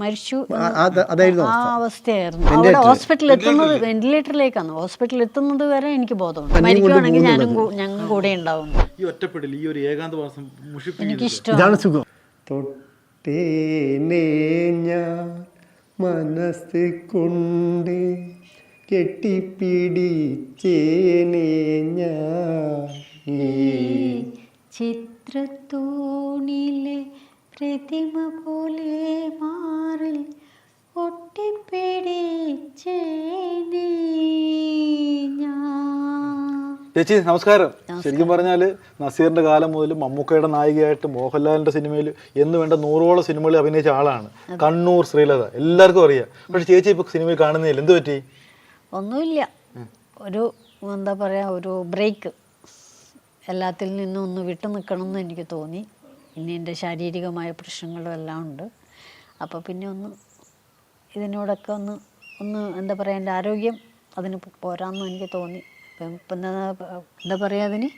മരിച്ചു ആ- അതായിരുന്നു അവസ്ഥയായിരുന്നു. അവിടെ ഹോസ്പിറ്റലിൽ എത്തുന്നത് വെന്റിലേറ്ററിലേക്കാണ് ഹോസ്പിറ്റലിൽ എത്തുന്നത് വരെ എനിക്ക് ബോധമുണ്ട്. മരിക്കുവാണെങ്കിൽ ഞാനും ഞങ്ങൾ കൂടെ ഉണ്ടാവും. ഈ ഒറ്റപ്പെടൽ ഈ ഒരു ഏകാന്തവാസം സുഖം. തൊട്ടേനേ ഞാൻ മനസ്സ് കൊണ്ട് കെട്ടിപ്പിടിച്ചേനേ ഞാൻ ചിത്രത്തൂണിലെ പ്രതിമ പോലെ മാറിൽ ഒട്ടിപ്പിടിച്ചേനേ ഞാൻ. ചേച്ചി നമസ്കാരം. ശരിക്കും പറഞ്ഞാൽ നസീറിന്റെ കാലം മുതൽ മമ്മൂക്കയുടെ നായികയായിട്ട് മോഹൻലാലിന്റെ സിനിമയിൽ എന്ന് വേണ്ട നൂറോളം സിനിമകളിൽ അഭിനയിച്ച ആളാണ്. കണ്ണൂർ ശ്രീലത. എല്ലാവർക്കും അറിയാം. പക്ഷെ ചേച്ചി ഇപ്പൊ സിനിമയിൽ കാണുന്നില്ല എന്ത് പറ്റി? ഒന്നുമില്ല. ഒരു എന്താ പറയാ ഒരു ബ്രേക്ക്. എല്ലാത്തിൽ നിന്നും ഒന്ന് വിട്ടു നിൽക്കണം എന്ന് എനിക്ക് തോന്നി. പിന്നെ എന്റെ ശാരീരികമായ പ്രശ്നങ്ങളും എല്ലാം ഉണ്ട്. അപ്പോൾ പിന്നെ ഒന്ന് ഇതിനോടൊക്കെ ഒന്ന് ഒന്ന് എന്താ പറയുക എന്റെ ആരോഗ്യം അതിന് പോരാന്ന് എനിക്ക് തോന്നി. ഇപ്പം ഇപ്പം എന്താ പറയുക അതിന്?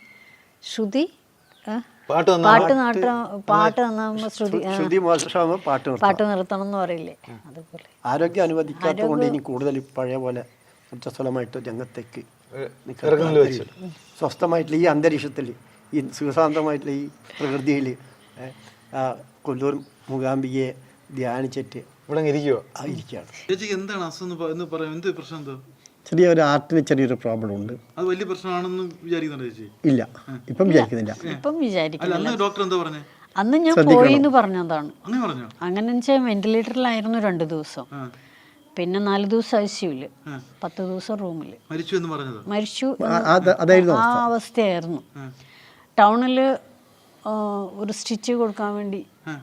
ശ്രുതി പാട്ട് നാട്ടം പാട്ട് തന്നാകുമ്പോൾ ശ്രുതി ആ, ശ്രുതി മോശമാകുമ്പോൾ പാട്ട് നിർത്തും പാട്ട് നിർത്തണം എന്ന് പറയില്ലേ അതുപോലെ. ആരോഗ്യം അനുവദിക്കാത്തതുകൊണ്ട് ഇനി കൂടുതൽ പഴയ പോലെ ഉച്ചസ്ഥലമായിട്ട് രംഗത്തേക്ക് സ്വസ്ഥമായിട്ടുള്ള ഈ അന്തരീക്ഷത്തിൽ ഈ സുഖശാന്തമായിട്ടുള്ള ഈ പ്രകൃതിയിൽ കൊല്ലൂർ മൂകാംബികയെ ധ്യാനിച്ചിട്ട് ഇവിടെ ഇരിക്കുവോ ആ ഇരിക്കുകയാണ്. ചേച്ചി എന്താണ് അസുഖം എന്ന് പറയാം എന്ത് പ്രശ്നം എന്തോ ചെറിയ ഒരു ആർട്ടിന് ചെറിയൊരു പ്രോബ്ലം ഉണ്ട്. അത് വലിയ പ്രശ്നമാണെന്ന് വിചാരിക്കുന്നുണ്ട് ചേച്ചി? ഇല്ല. ഇപ്പം വിചാരിക്കുന്നില്ല. ഇപ്പം വിചാരിക്കുന്നില്ല. ഡോക്ടർ എന്താ പറഞ്ഞേ? അന്ന് ഞാൻ പോയി എന്ന് പറഞ്ഞതാണ്. അങ്ങനെ പറഞ്ഞോ? അങ്ങനെ വെച്ചാൽ വെന്റിലേറ്ററിലായിരുന്നു രണ്ട് ദിവസം. പിന്നെ നാല് ദിവസം ഐ സിയുൽ പത്ത് ദിവസം റൂമിൽ മരിച്ചു എന്ന് പറഞ്ഞത്? മരിച്ചു ആ- അതായിരുന്നു ആ അവസ്ഥയായിരുന്നു. ടൗണിൽ ഒരു സ്റ്റിച്ച് കൊടുക്കാൻ വേണ്ടി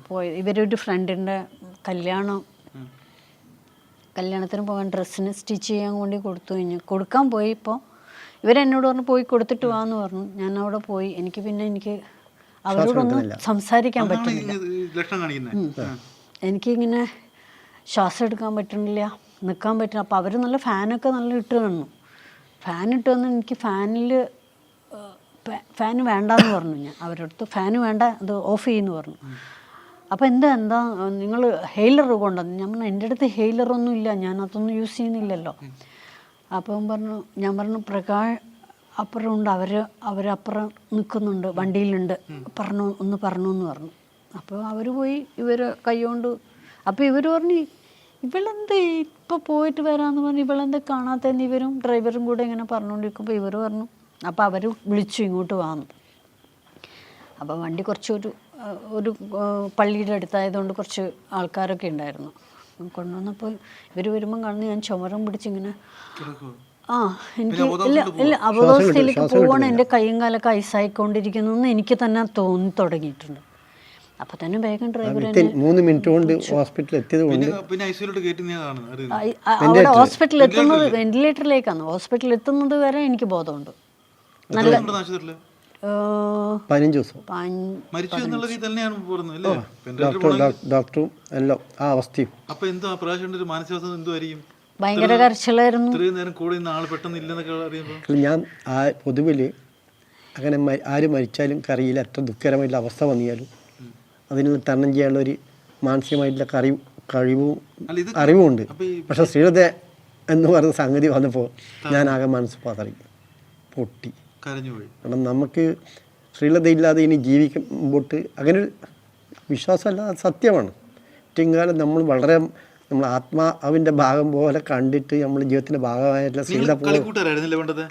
പോയത് ഇവരൊരു ഫ്രണ്ടിന്റെ കല്യാണം. കല്യാണത്തിന് പോകാൻ ഡ്രസ്സിന് സ്റ്റിച്ച് ചെയ്യാൻ വേണ്ടി കൊടുത്തു കഴിഞ്ഞു. കൊടുക്കാൻ പോയി ഇപ്പോൾ ഇവരെന്നോട് പറഞ്ഞു പോയി കൊടുത്തിട്ട് വാന്ന് പറഞ്ഞു. ഞാൻ അവിടെ പോയി. എനിക്ക് പിന്നെ എനിക്ക് അവരോടൊന്നും സംസാരിക്കാൻ പറ്റുന്നില്ല. എനിക്കിങ്ങനെ ശ്വാസം എടുക്കാൻ പറ്റുന്നില്ല നിൽക്കാൻ പറ്റില്ല അപ്പോൾ അവർ നല്ല ഫാനൊക്കെ നല്ല ഇട്ട് തന്നു. ഫാൻ ഇട്ട് തന്നു. എനിക്ക് ഫാനിൽ ഫാൻ വേണ്ടെന്ന് പറഞ്ഞു ഞാൻ. അവരടുത്ത് ഫാൻ വേണ്ട അത് ഓഫ് ചെയ്യുന്നു പറഞ്ഞു. അപ്പോൾ എന്താ എന്താ നിങ്ങൾ ഹെയിലർ കൊണ്ടുവന്നു ഞാൻ പറഞ്ഞു എന്റെ അടുത്ത് ഹെയിലറൊന്നും ഇല്ല. ഞാൻ അതൊന്നും യൂസ് ചെയ്യുന്നില്ലല്ലോ. അപ്പം പറഞ്ഞു ഞാൻ പറഞ്ഞു പ്രകാശ് അപ്പുറം ഉണ്ട്. അവർ അവരപ്പുറം നിൽക്കുന്നുണ്ട് വണ്ടിയിലുണ്ട്. പറഞ്ഞു ഒന്ന് പറഞ്ഞു എന്ന് പറഞ്ഞു. അപ്പോൾ അവർ പോയി ഇവർ കൈകൊണ്ട് അപ്പോൾ ഇവർ പറഞ്ഞു ഇവളെന്ത് ഇപ്പോൾ പോയിട്ട് വരാമെന്ന് പറഞ്ഞു ഇവളെന്ത് കാണാത്തതെന്ന് ഇവരും ഡ്രൈവറും കൂടെ ഇങ്ങനെ പറഞ്ഞുകൊണ്ടിരിക്കുമ്പോൾ ഇവർ പറഞ്ഞു അപ്പോൾ അവർ വിളിച്ചു ഇങ്ങോട്ട് വന്നു. അപ്പോൾ വണ്ടി കുറച്ചൊരു ഒരു പള്ളിയുടെ അടുത്തായതുകൊണ്ട് കുറച്ച് ആൾക്കാരൊക്കെ ഉണ്ടായിരുന്നു. കൊണ്ടുവന്നപ്പോൾ ഇവർ വരുമ്പം കാണുന്ന ഞാൻ ചുമരം പിടിച്ചിങ്ങനെ ആ എനിക്ക് ഇല്ല ഇല്ല അബോധാവസ്ഥയിലേക്ക് പോവാണ് എന്റെ കൈയും കാലൊക്കെ ഐസായിക്കൊണ്ടിരിക്കുന്നു എന്ന് എനിക്ക് തന്നെ തോന്നി തുടങ്ങിയിട്ടുണ്ട്. അപ്പോൾ തന്നെ വേഗം ഡ്രൈവർ മൂന്ന് മിനിറ്റ് കൊണ്ട് ഹോസ്പിറ്റലിൽ എത്തിയത് കൊണ്ട് ഹോസ്പിറ്റലിൽ എത്തുന്നത് വെന്റിലേറ്ററിലേക്കാണ് ഹോസ്പിറ്റലിൽ എത്തുന്നത് വരെ എനിക്ക് ബോധമുണ്ട്. പതിനഞ്ച് ദിവസം. മരിച്ചു എന്നുള്ള രീതി തന്നെയാണ് ഡോക്ടറും എല്ലാം ആ അവസ്ഥയും. അപ്പൊ എന്താ പ്രാവശ്യം ഒരു മാനസികാവസ്ഥ എന്തുമായിരിക്കും ഭയങ്കര കരച്ചിലായിരുന്നു. ഇത്രയും നേരം കൂടെ ഇന്ന ആൾ പെട്ടെന്ന് ഇല്ലെന്നൊക്കെ അറിയുമ്പോൾ ഞാൻ ആ പൊതുവിൽ അങ്ങനെ ആര് മരിച്ചാലും കറിയില്ല എത്ര ദുഃഖകരമായിട്ടുള്ള അവസ്ഥ വന്നിയാലും അതിനുള്ള തരണം ചെയ്യാനുള്ള ഒരു മാനസികമായിട്ടുള്ള കറി കഴിവും അല്ല ഇത് അറിവുമുണ്ട്. പക്ഷെ ശ്രീലത എന്ന് പറയുന്ന സംഗതി വന്നപ്പോൾ ഞാൻ ആകെ മനസ്സ് പതറി പൊട്ടി. കരഞ്ഞു പോയി കാരണം നമുക്ക് ശ്രീലത ഇല്ലാതെ ഇനി ജീവിക്കുമ്പോട്ട് അങ്ങനെ ഒരു വിശ്വാസമല്ല അത് സത്യമാണ്. ഏറ്റവും കാലം നമ്മൾ വളരെ നമ്മൾ ആത്മാവിന്റെ ഭാഗം പോലെ കണ്ടിട്ട് നമ്മൾ ജീവിതത്തിന്റെ ഭാഗമായിട്ടുള്ള ശ്രീലത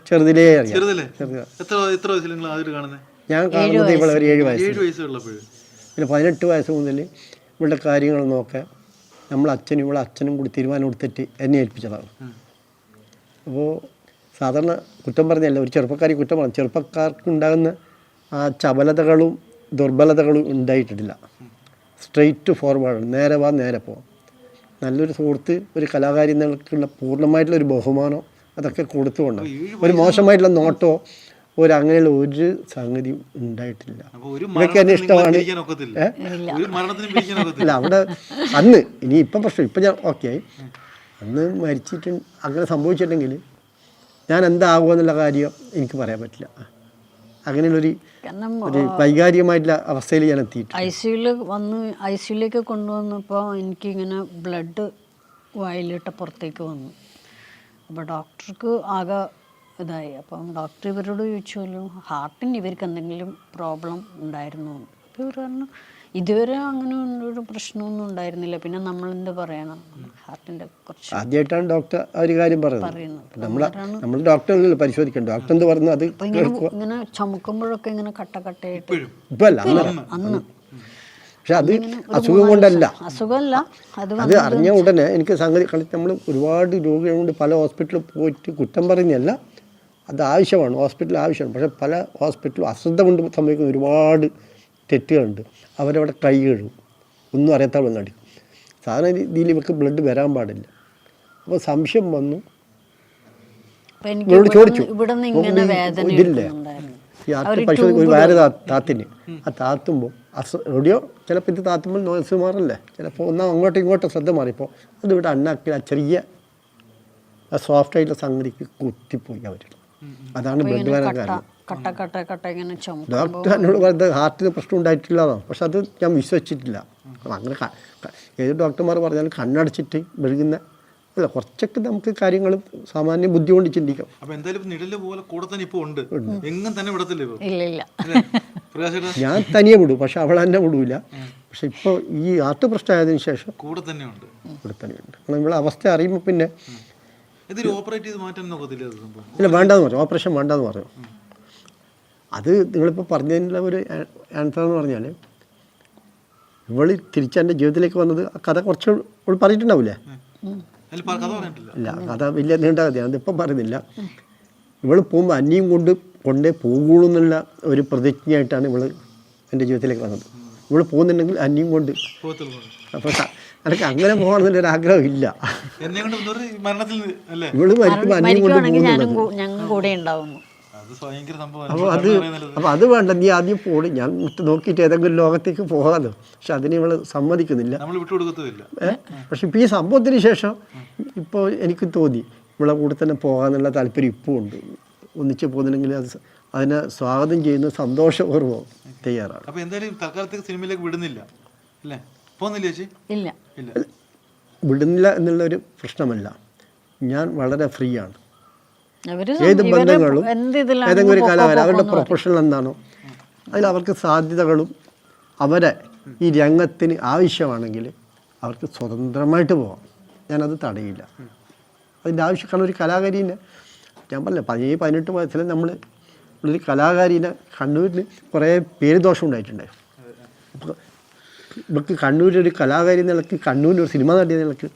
ചെറുതിലേ അറിയാം. ഞാൻ കാണുന്നത് ഇവിടെ ഒരു ഏഴ് വയസ്സ്. പിന്നെ പതിനെട്ട് വയസ്സ് മുതൽ ഇവളുടെ കാര്യങ്ങൾ നോക്കാൻ നമ്മൾ അച്ഛനും ഇവിടെ അച്ഛനും കൂടി തീരുമാനം എടുത്തിട്ട് എന്നെ ഏൽപ്പിച്ചതാണ്. അപ്പോൾ സാധാരണ കുറ്റം പറഞ്ഞല്ല ഒരു ചെറുപ്പക്കാരി കുറ്റം പറഞ്ഞു ചെറുപ്പക്കാർക്കുണ്ടാകുന്ന ആ ചപലതകളും ദുർബലതകളും ഉണ്ടായിട്ടില്ല സ്ട്രെയിറ്റ് ഫോർവേഡ് നേരെ വാ നേരെ പോ. നല്ലൊരു സുഹൃത്ത് ഒരു കലാകാരി നിങ്ങൾക്കുള്ള പൂർണമായിട്ടുള്ള ഒരു ബഹുമാനം അതൊക്കെ കൊടുത്തുകൊണ്ട് ഒരു മോശമായിട്ടുള്ള നോട്ടോ ഒരു അങ്ങനെയുള്ള ഒരു സംഗതി ഉണ്ടായിട്ടില്ല. ഒരു ഇതൊക്കെ എന്നെ ഇഷ്ടമാണ്. അല്ല അവിടെ അന്ന് ഇനി ഇപ്പം പ്രശ്നം ഇപ്പം ഞാൻ ഓക്കെ ആയി അന്ന് മരിച്ചിട്ട് അങ്ങനെ സംഭവിച്ചിട്ടുണ്ടെങ്കിൽ ഞാൻ എന്താകുമോ എന്നുള്ള കാര്യം എനിക്ക് പറയാൻ പറ്റില്ല. അങ്ങനെയുള്ളൊരു ഒരു വൈകാരികമായിട്ടുള്ള അവസ്ഥയിൽ ഞാൻ എത്തിയിട്ട് ഐ സിയിൽ വന്ന് ഐ സിയുലേക്ക് കൊണ്ടുവന്നപ്പോൾ എനിക്കിങ്ങനെ ബ്ലഡ് വായിലിട്ട് പുറത്തേക്ക് വന്നു. അപ്പോൾ ഡോക്ടർക്ക് ആകെ ഇതായി. അപ്പം ഡോക്ടർ ഇവരോട് ചോദിച്ചല്ലോ ഹാർട്ടിന് ഇവർക്ക് എന്തെങ്കിലും പ്രോബ്ലം ഉണ്ടായിരുന്നു? എന്ന്. അപ്പോൾ ഇവർ പറഞ്ഞു ഇതുവരെ അങ്ങനെ ഒരു പ്രശ്നമൊന്നും ഉണ്ടായിരുന്നില്ല. പിന്നെ നമ്മൾ എന്ത് പറയണം? ഹാർട്ടിന്റെ കുറച്ച് ആദ്യമായിട്ടാണ് ഡോക്ടർ ആ ഒരു കാര്യം പറയുന്നത്. നമ്മൾ നമ്മൾ ഡോക്ടറിലല്ലോ പരിശോധിക്കണം ഡോക്ടർ എന്ത് പറഞ്ഞു അത് ഇങ്ങനെ ചുമക്കുമ്പോഴൊക്കെ ഇങ്ങനെ കട്ട കട്ടയായിട്ട് ഇപ്പം അല്ല അന്ന്. അന്ന്. പക്ഷെ അത് അസുഖം കൊണ്ടല്ല. അസുഖമല്ല. അത് അത് അറിഞ്ഞ ഉടനെ എനിക്ക് സംഗതി കളി നമ്മൾ ഒരുപാട് രോഗികളുണ്ട് പല ഹോസ്പിറ്റലിൽ പോയിട്ട് കുറ്റം പറയുന്നതല്ല. അത് ആവശ്യമാണ്. ഹോസ്പിറ്റൽ ആവശ്യമാണ്. പക്ഷേ പല ഹോസ്പിറ്റലും അശ്രദ്ധ കൊണ്ട് സംഭവിക്കുന്ന ഒരുപാട് തെറ്റുകളുണ്ട്. അവരവിടെ കൈ കഴുകും ഒന്നും അറിയാത്ത നടി സാധാരണ രീതിയിൽ ഇവർക്ക് ബ്ലഡ് വരാൻ പാടില്ല. അപ്പോൾ സംശയം വന്നു. ഇവരോട് ചോദിച്ചു. ഇതില്ല. ഈ ആർട്ട് പരിശോധന ഒരു വേറെ താ- താത്തിന്. ആ താത്തുമ്പോൾ അസ റേഡിയോ ചിലപ്പോൾ ഇത് താത്തുമ്പോൾ നോയ്സ് മാറല്ലേ ചിലപ്പോൾ ഒന്നാ അങ്ങോട്ടും ഇങ്ങോട്ടും ശ്രദ്ധ മാറിയപ്പോൾ അത് ഇവിടെ അണ്ണാക്കി ആ ചെറിയ സോഫ്റ്റ് ആയിട്ടുള്ള സംഗതിക്ക് കുത്തിപ്പോയി അവർ അതാണ് ബ്ലഡ് വരാൻ കാരണം. ഡോക്ടർ എന്നോട് പറഞ്ഞത് ഹാർട്ടിന് പ്രശ്നം ഉണ്ടായിട്ടില്ലതാണ് പക്ഷെ അത് ഞാൻ വിശ്വസിച്ചിട്ടില്ല. അങ്ങനെ ഏത് ഡോക്ടർമാർ പറഞ്ഞാലും കണ്ണടച്ചിട്ട് മെഴുകുന്ന അല്ല കുറച്ചൊക്കെ നമുക്ക് കാര്യങ്ങൾ സാമാന്യ ബുദ്ധി കൊണ്ട് ചിന്തിക്കാം. അപ്പൊ എന്തായാലും ഇപ്പൊ നിഴൽ പോലെ കൂടെ തന്നെ ഇപ്പൊ ഉണ്ട്. എങ്ങും തന്നെ വിടത്തില്ല ഇപ്പൊ? ഇല്ല ഇല്ല. പ്രകാശേട്ടാ ഞാൻ തനിയെ വിടും പക്ഷെ അവൾ തന്നെ വിടൂല. പക്ഷെ ഇപ്പോൾ ഈ ആർട്ട് പ്രശ്നമായതിനു ശേഷം കൂടെ തന്നെ ഉണ്ട്. കൂടെ തന്നെയുണ്ട് നമ്മളെ അവസ്ഥ അറിയുമ്പോൾ പിന്നെ ഇതിൽ ഓപ്പറേറ്റ് ചെയ്ത് മാറ്റാൻ നോക്കത്തില്ല സംഭവം? ഇല്ല വേണ്ടെന്ന് പറഞ്ഞു. ഓപ്പറേഷൻ വേണ്ടെന്ന് പറഞ്ഞു. അത് നിങ്ങളിപ്പോൾ പറഞ്ഞതിനുള്ള ഒരു ആൻസർ എന്ന് പറഞ്ഞാൽ ഇവൾ തിരിച്ചെന്റെ ജീവിതത്തിലേക്ക് വന്നത് ആ കഥ കുറച്ച് ഇവൾ പറഞ്ഞിട്ടുണ്ടാവില്ലേ അല്ല കഥ പറഞ്ഞിട്ടില്ല. ഇല്ല കഥ വലിയ നീണ്ട കഥയാണ് അതിപ്പം പറയുന്നില്ല ഇവൾ പോകുമ്പോൾ അന്യം കൊണ്ട് കൊണ്ടേ പോകുള്ളൂ എന്നുള്ള ഒരു പ്രതിജ്ഞയായിട്ടാണ് ഇവൾ എന്റെ ജീവിതത്തിലേക്ക് വന്നത്. ഇവൾ പോകുന്നുണ്ടെങ്കിൽ അന്യം കൊണ്ട് അപ്പോൾ എനിക്ക് അങ്ങനെ പോകണമെന്നുള്ള ഒരു ആഗ്രഹം ഇല്ല ഇവൾ അന്യം കൊണ്ട് ഞങ്ങൾ അത് അപ്പൊ അത് വേണ്ട നീ ആദ്യം പോടി. ഞാൻ വിട്ടു നോക്കിയിട്ട് ഏതെങ്കിലും ലോകത്തേക്ക് പോകാമല്ലോ പക്ഷെ അതിന് ഇവൾ സമ്മതിക്കുന്നില്ല? പക്ഷെ ഇപ്പൊ ഈ സംഭവത്തിന് ശേഷം ഇപ്പോൾ എനിക്ക് തോന്നി ഇവളെ കൂടെ തന്നെ പോകാന്നുള്ള താല്പര്യം ഇപ്പോൾ ഉണ്ട്. ഒന്നിച്ച് പോകുന്നില്ലെങ്കിൽ അത് അതിനെ സ്വാഗതം ചെയ്യുന്ന സന്തോഷപൂർവം തയ്യാറാണ്. അപ്പൊ എന്തായാലും തൽക്കാലത്തേക്ക് സിനിമയിലേക്ക് വിടുന്നില്ല അല്ലേ? പോകുന്നില്ല ചേച്ചി? ഇല്ല. ഇല്ല. വിടുന്നില്ല എന്നുള്ളൊരു പ്രശ്നമല്ല. ഞാൻ വളരെ ഫ്രീ ആണ് അവർ ഏത് ഇവർ ബന്ധങ്ങളും എന്ത് ഏതെങ്കിലും ഒരു കലാകാരൻ അവരുടെ പ്രൊഫഷൻ എന്താണോ അതിൽ അവർക്ക് സാധ്യതകളും അവരെ ഈ രംഗത്തിന് ആവശ്യമാണെങ്കിൽ അവർക്ക് സ്വതന്ത്രമായിട്ട് പോകാം ഞാനത് തടയില്ല. അതിന്റെ ആവശ്യം കാരണം ഒരു കലാകാരീനെ ഞാൻ പറഞ്ഞില്ല പതിനേഴ് പതിനെട്ട് വയസ്സിൽ നമ്മൾ ഒരു കലാകാരീനെ കണ്ണൂരിന് കുറേ പേര് ദോഷം ഇവർക്ക് കണ്ണൂരൊരു കലാകാരി നിലയ്ക്ക് കണ്ണൂരിൽ ഒരു സിനിമ നടിയ നിലയ്ക്ക്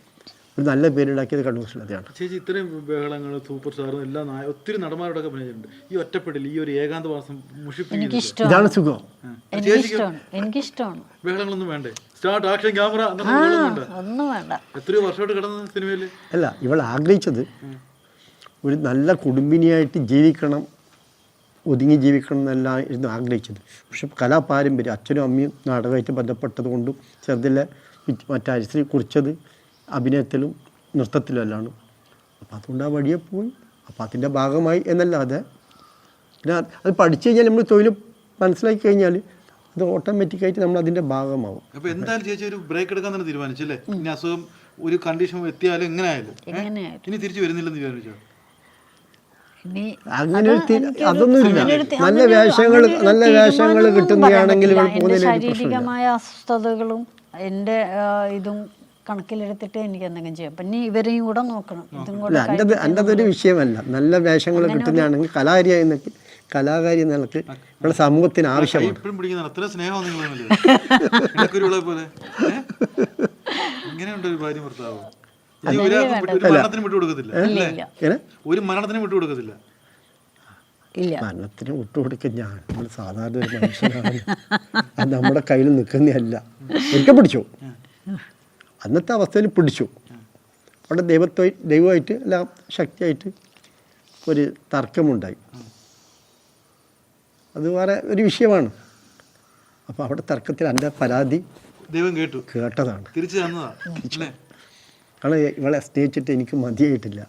ഒരു നല്ല പേരുണ്ടാക്കിയത് കണ്ണൂർ ശ്രീലതയാണ്. ചേച്ചി ഇത്രയും ബഹളങ്ങൾ സൂപ്പർ സ്റ്റാറും എല്ലാം ഒത്തിരി നടന്മാരോടൊക്കെ പറഞ്ഞിട്ടുണ്ട് ഈ ഒറ്റപ്പെടൽ ഈ ഒരു ഏകാന്തവാസം എനിക്കിഷ്ടമാണ് ഇതാണ് സുഖം. എനിക്കിഷ്ടമാണ്. ബഹളങ്ങളൊന്നും വേണ്ടേ? സ്റ്റാർട്ട് ആക്ഷൻ ക്യാമറ ഒന്നും വേണ്ട. എത്രയോ വർഷമായിട്ട് കിടന്ന സിനിമയിൽ അല്ല ഇവൾ ആഗ്രഹിച്ചത് ഒരു നല്ല കുടുംബിനിയായിട്ട് ജീവിക്കണം ഒതുങ്ങി ജീവിക്കണം എന്നെല്ലാം ഇരുന്ന് ആഗ്രഹിച്ചത്. പക്ഷെ കലാപാരമ്പര്യം അച്ഛനും അമ്മയും നാടകമായിട്ട് ബന്ധപ്പെട്ടത് കൊണ്ടും ചെറുതിലെ മറ്റരിശ്രീ കുറിച്ചത് അഭിനയത്തിലും നൃത്തത്തിലും എല്ലാമാണ് അപ്പോൾ അതുകൊണ്ട് ആ വഴിയെ പോയി. അപ്പോൾ അതിന്റെ ഭാഗമായി എന്നല്ലാതെ പിന്നെ അത് പഠിച്ചു കഴിഞ്ഞാൽ നമ്മൾ തൊഴിൽ മനസ്സിലാക്കി കഴിഞ്ഞാൽ അത് ഓട്ടോമാറ്റിക്കായിട്ട് നമ്മൾ അതിന്റെ ഭാഗമാവും. അപ്പോൾ എന്തായാലും ചേച്ചി ഒരു ബ്രേക്ക് എടുക്കാൻ തന്നെ തീരുമാനിച്ചല്ലേ? ഇനി അസുഖം ഒരു കണ്ടീഷൻ എത്തിയാലും എങ്ങനെ ആയാലും ഏ? ഇനി തിരിച്ചു വരുന്നില്ലെന്ന് തീരുമാനിച്ചോ അങ്ങനെ ഒരു എനിക്കൊരു- അതൊന്നുമില്ല നല്ല വേഷങ്ങൾ നല്ല വേഷങ്ങൾ കിട്ടുന്നതാണെങ്കിൽ ശാരീരികമായ അസ്വസ്ഥതകളും എന്റെ ഇതും കണക്കിലെടുത്തിട്ട് എനിക്ക് എന്തെങ്കിലും ചെയ്യാം. പിന്നെ ഇവരെയും കൂടെ നോക്കണം. ഇതും കൂടെ എന്റെ എന്റെ അതൊരു വിഷയമല്ല. നല്ല വേഷങ്ങൾ കിട്ടുന്നതാണെങ്കിൽ കലാകാരിയായി നിൽക്കി. കലാകാരി നിലയ്ക്ക് ഇവിടെ സമൂഹത്തിന് ആവശ്യമാണ്? ഇങ്ങനെയുണ്ട് ഒരു ഭാര്യ ഭർത്താവ്. ഒരു മരണത്തിന് വിട്ടു കൊടുക്കത്തില്ല അല്ലേ. ഇല്ല ഒരു മരണത്തിന് വിട്ടു കൊടുക്കത്തില്ല ഇല്ല. മരണത്തിന് വിട്ടുകൊടുക്കുക ഞാൻ. നമ്മൾ സാധാരണ ഒരു മനുഷ്യനാണ്. അത് നമ്മുടെ കയ്യിൽ നിൽക്കുന്നതല്ല. ഒരിക്കൽ പിടിച്ചു. അന്നത്തെ അവസ്ഥയിൽ പിടിച്ചു. അവിടെ ദൈവത്തെ ദൈവമായിട്ട് അല്ല ശക്തിയായിട്ട് ഒരു തർക്കമുണ്ടായി. അത് വേറെ ഒരു വിഷയമാണ്. അപ്പോൾ അവിടെ തർക്കത്തിൽ എന്റെ പരാതി ദൈവം കേട്ടു. കേട്ടതാണ്. തിരിച്ചു കാരണം ഇവളെ സ്നേഹിച്ചിട്ട് എനിക്ക് മതിയായിട്ടില്ല.